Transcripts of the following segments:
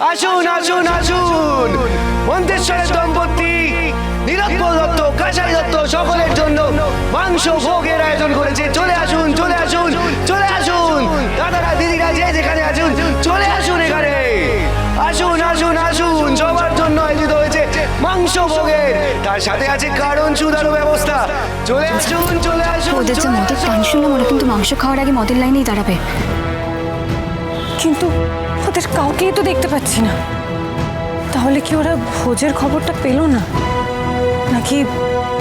আসুন আসুন আসুন। মন্তেশ্বরের দম্পতি নীরজ্ঞ দত্ত কাছাই দত্ত সকলের জন্য মাংস ভোগের আয়োজন করেছে। চলে আসুন চলে আসুন চলে আসুন। দাদারা দিদিরা যে যেখানে আসুন চলে আসুন এখানে। আসুন আসুন আসুন। সবার জন্য আয়োজিত হয়েছে মাংস ভোগের। তার সাথে আছে কারণ সুদারও ব্যবস্থা। চলে আসুন চলে আসুন ওদের যে মদের। টান শুনলাম ওরা কিন্তু মাংস খাওয়ার আগে মদের লাইনেই দাঁড়াবে। কিন্তু ওদের কাউকেই তো দেখতে পাচ্ছি না। তাহলে কি ওরা ভোজের খবরটা পেল না? নাকি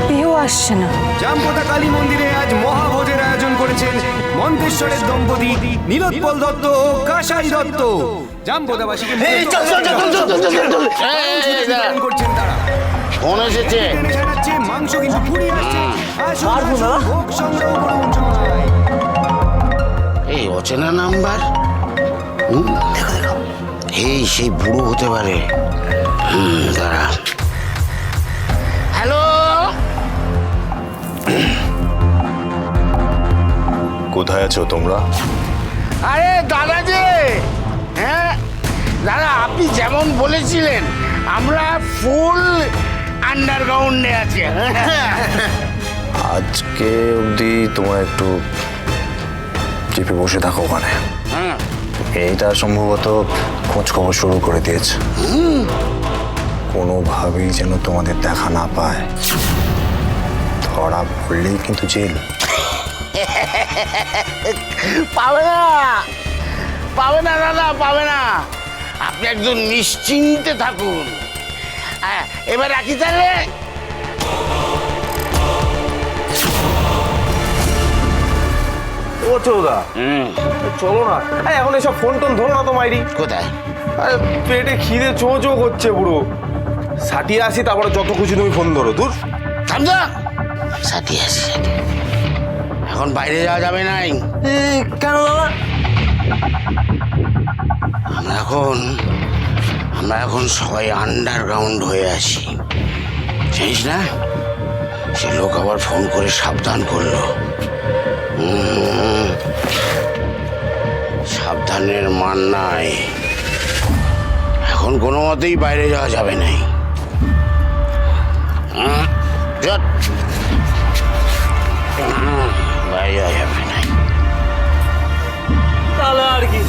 পেয়েও আসছে না? জামপোতা কালী মন্দিরে আজ মহাভোজের আয়োজন করেছেন মন্তেশ্বরের দম্পতি নীলোৎপল দত্ত ও কাসাই দত্ত। জামপোতাবাসীকে করছেন তারা। ফোন এসেছে। মাংস কিন্তু ফুরিয়ে আসছে আসুন, আসুন, ভোগ সংগ্রহ করুন এই অচেনা নাম্বার? হুম, এই সেই বুড়ো হতে পারে। হুম, দাঁড়া। হ্যালো? কোথায় আছো তোমরা? আরে দাদা যে হ্যাঁ দাদা আপনি যেমন বলেছিলেন আমরা ফুল আন্ডারগ্রাউন্ডে আছি। আজকে অবধি তোমরা একটু চেপে বসে থাকো ওখানে। এইটা সম্ভবত খোঁজ খবর শুরু করে দিয়েছে। কোনোভাবেই যেন তোমাদের দেখা না পায়। ধরা পড়লেই কিন্তু জেল। পাবে না। পাবে না দাদা পাবে না। আপনি একদম নিশ্চিন্তে থাকুন। হ্যাঁ এবার রাখি তাহলে। চৌদা হুম। চলো না। এই এখন এসব ফোন টোন ধরো না তো মাইরি। কোথায়? আরে পেটে খিদে চো চো করছে পুরো। সাটিয়ে আসি তারপরে যত খুশি তুমি ফোন ধরো দূর। সাথী আছে সাথী এখন বাইরে যাওয়া যাবে নাই কেন দাদা আমরা এখন আমরা এখন সবাই আন্ডারগ্রাউন্ড হয়ে আছি। জানিস না? সে লোক আবার ফোন করে সাবধান করল। সাবধানের মান নাই। এখন কোনো মতেই বাইরে যাওয়া যাবে নাই। বাইরে যাওয়া যাবে নাই। তাহলে আর কি?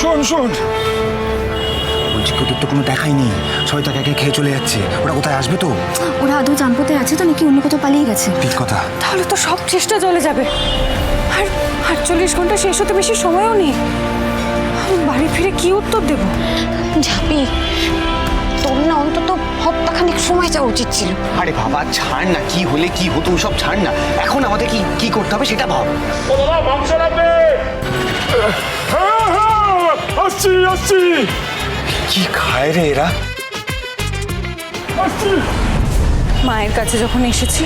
শোন শোন। ওদের তো কোনো দেখাই নেই। সবাই তাকে একে খেয়ে চলে যাচ্ছে। ওরা কোথায় আসবে তো? ওরা আদৌ জাম্পতে আছে তো নাকি অন্য কোথাও পালিয়ে গেছে? ঠিক কথা। তাহলে তো সব চেষ্টা চলে যাবে। আর আটচল্লিশ ঘণ্টা শেষ হতে বেশি সময়ও নেই। বাড়ি ফিরে কি উত্তর দেব? ঝাপি তোর না অন্তত হপ্তাখানিক সময় যাওয়া উচিত ছিল। আরে বাবা ছাড় না কি হলে কি হতো সব ছাড় না। এখন আমাদের কি কি করতে হবে সেটা ভাব। হ্যাঁ হ্যাঁ আসছি আসছি। কি খায় রে এরা? মায়ের কাছে যখন এসেছি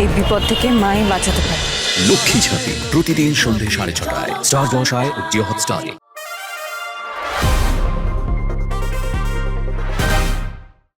এই বিপদ থেকে মাই বাঁচাতে পারে। লক্ষ্মী ঝাঁপি প্রতিদিন সন্ধ্যে সাড়ে ছটায় স্টার জলসায় ও জিও হটস্টারে।